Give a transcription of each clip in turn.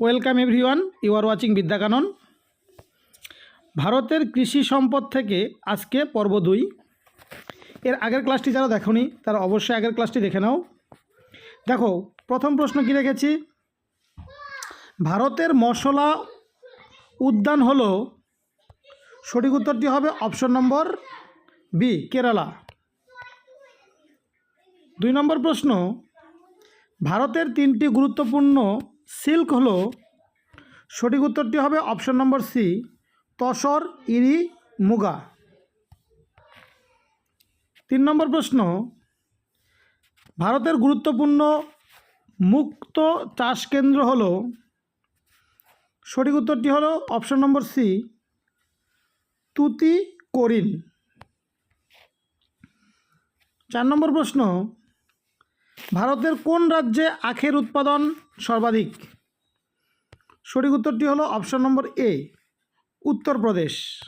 Welcome everyone, you are watching Vidyakanan. ভারতের কৃষি সম্পদ থেকে আজকে পর্ব দুই। এর আগের ক্লাসটি যারা দেখোনি, তারা অবশ্যই আগের ক্লাসটি দেখে নাও। দেখো, প্রথম প্রশ্ন কী রেখেছি? ভারতের মশলা উদ্যান হল, সঠিক উত্তরটি হবে অপশন নম্বর বি কেরালা। দুই নম্বর প্রশ্ন, ভারতের তিনটি গুরুত্বপূর্ণ সিল্ক হলো, সঠিক উত্তরটি হবে অপশন নম্বর সি, তসর ইরি মুগা। তিন নম্বর প্রশ্ন, ভারতের গুরুত্বপূর্ণ মুক্ত চাষ কেন্দ্র হল, সঠিক উত্তরটি হলো অপশন নম্বর সি, তুতি করিন। চার নম্বর প্রশ্ন ভারতের কোন রাজ্যে আখের উৎপাদন সর্বাধিক? সঠিক উত্তরটি হলো অপশন নম্বর এ, উত্তরপ্রদেশ।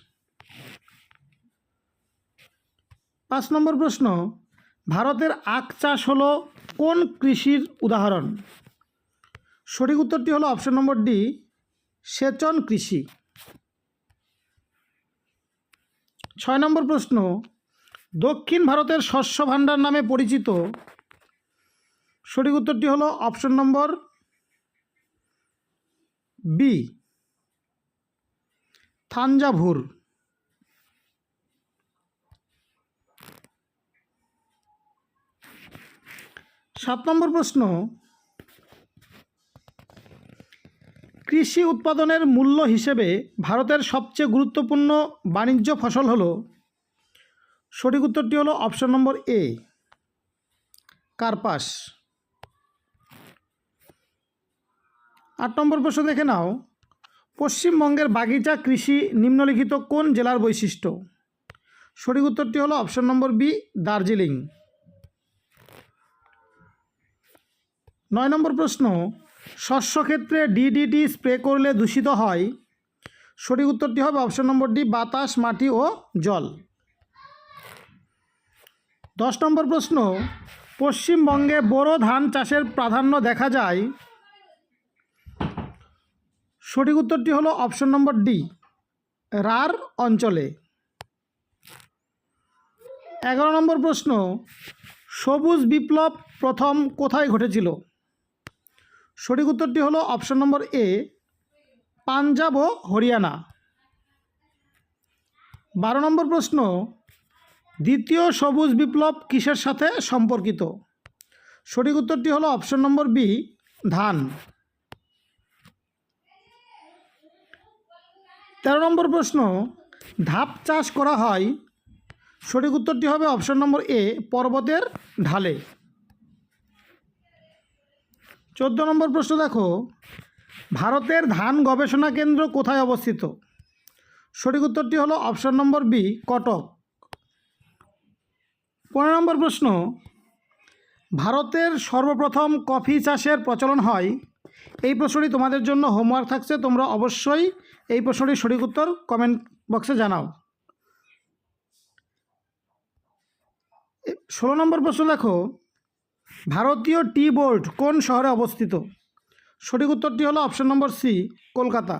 পাঁচ নম্বর প্রশ্ন, ভারতের আখ চাষ হলো কোন কৃষির উদাহরণ? সঠিক উত্তরটি হলো অপশন নম্বর ডি, সেচন কৃষি। ছয় নম্বর প্রশ্ন, দক্ষিণ ভারতের শস্য ভাণ্ডার নামে পরিচিত সঠিক উত্তরটি হলো অপশন নম্বর বি, থাঞ্জাভুর। সাত নম্বর প্রশ্ন, কৃষি উৎপাদনের মূল্য হিসেবে ভারতের সবচেয়ে গুরুত্বপূর্ণ বাণিজ্য ফসল হলো, সঠিক উত্তরটি হলো অপশন নম্বর এ, কার্পাস। আট নম্বর প্রশ্ন দেখে নাও। পশ্চিমবঙ্গের বাগিচা কৃষি নিম্নলিখিত কোন জেলার বৈশিষ্ট্য? সঠিক উত্তরটি হলো অপশন নম্বর বি, দার্জিলিং। নয় নম্বর প্রশ্ন শস্য ক্ষেত্রে ডিডিটি স্প্রে করলে দূষিত হয়? সঠিক উত্তরটি হবে অপশন নম্বর ডি, বাতাস, মাটি ও জল। দশ নম্বর প্রশ্ন, পশ্চিমবঙ্গে বোরো ধান চাষের প্রাধান্য দেখা যায়? সঠিক উত্তরটি হলো অপশন নম্বর ডি, রার অঞ্চলে। এগারো নম্বর প্রশ্ন, সবুজ বিপ্লব প্রথম কোথায় ঘটেছিল? সঠিক উত্তরটি হলো অপশন নম্বর এ, পাঞ্জাব ও হরিয়ানা। বারো নম্বর প্রশ্ন, দ্বিতীয় সবুজ বিপ্লব কিসের সাথে সম্পর্কিত? সঠিক উত্তরটি হলো অপশন নম্বর বি, ধান। তেরো নম্বর প্রশ্ন, ধাপ চাষ করা হয়, সঠিক উত্তরটি হবে অপশন নম্বর এ, পর্বতের ঢালে। চোদ্দ নম্বর প্রশ্ন দেখো, ভারতের ধান গবেষণা কেন্দ্র কোথায় অবস্থিত? সঠিক উত্তরটি হলো অপশন নম্বর বি, কটক। পনেরো নম্বর প্রশ্ন, ভারতের সর্বপ্রথম কফি চাষের প্রচলন হয়? এই প্রশ্নটি তোমাদের জন্য হোমওয়ার্ক থাকছে, তোমরা অবশ্যই এই প্রশ্নটির সঠিক উত্তর কমেন্ট বক্সে জানাও। ষোলো নম্বর প্রশ্ন দেখো। ভারতীয় টি বোর্ড কোন শহরে অবস্থিত? সঠিক উত্তরটি হলো অপশন নম্বর সি কলকাতা।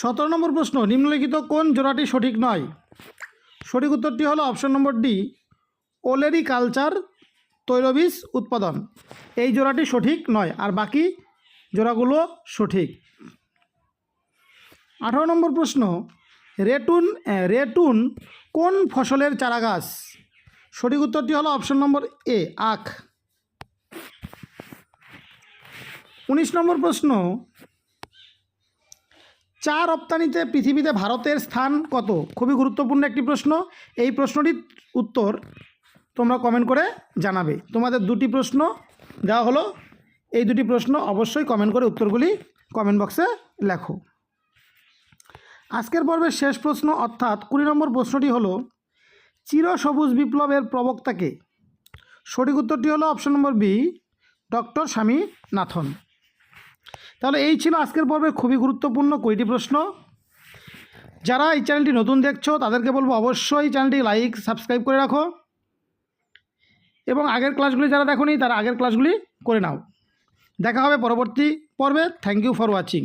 সতেরো নম্বর প্রশ্ন, নিম্নলিখিত কোন জোড়াটি সঠিক নয়? সঠিক উত্তরটি হলো option number D olericulture তৈলবীজ উৎপাদন। এই জোড়াটি সঠিক নয়। আর বাকি জোড়াগুলো সঠিক। আঠারো নম্বর প্রশ্ন, রেটুন রেটুন কোন ফসলের চারাগাছ? সঠিক উত্তরটি হলো অপশন নম্বর এ, আখ। উনিশ নম্বর প্রশ্ন, চা রপ্তানিতে পৃথিবীতে ভারতের স্থান কত? খুবই গুরুত্বপূর্ণ একটি প্রশ্ন। এই প্রশ্নটির উত্তর তোমরা কমেন্ট করে জানাবে। তোমাদের দুটি প্রশ্ন দেওয়া হলো এই দুটি প্রশ্ন অবশ্যই কমেন্ট করে উত্তরগুলি কমেন্ট বক্সে লেখো। আজকের পর্বের শেষ প্রশ্ন অর্থাৎ কুড়ি নম্বর প্রশ্নটি হলো চিরসবুজ বিপ্লবের প্রবক্তাকে সঠিক উত্তরটি হলো option number B doctor Swaminathan. তাহলে এই ছিল আজকের পর্বের খুবই গুরুত্বপূর্ণ কুড়িটি প্রশ্ন। যারা এই চ্যানেলটি নতুন দেখছ, তাদেরকে বলব অবশ্যই চ্যানেলটি লাইক সাবস্ক্রাইব করে রাখো। এবং আগের ক্লাসগুলি যারা দেখোনি, তারা আগের ক্লাসগুলি করে নাও। দেখা হবে পরবর্তী পর্বে। Thank you for watching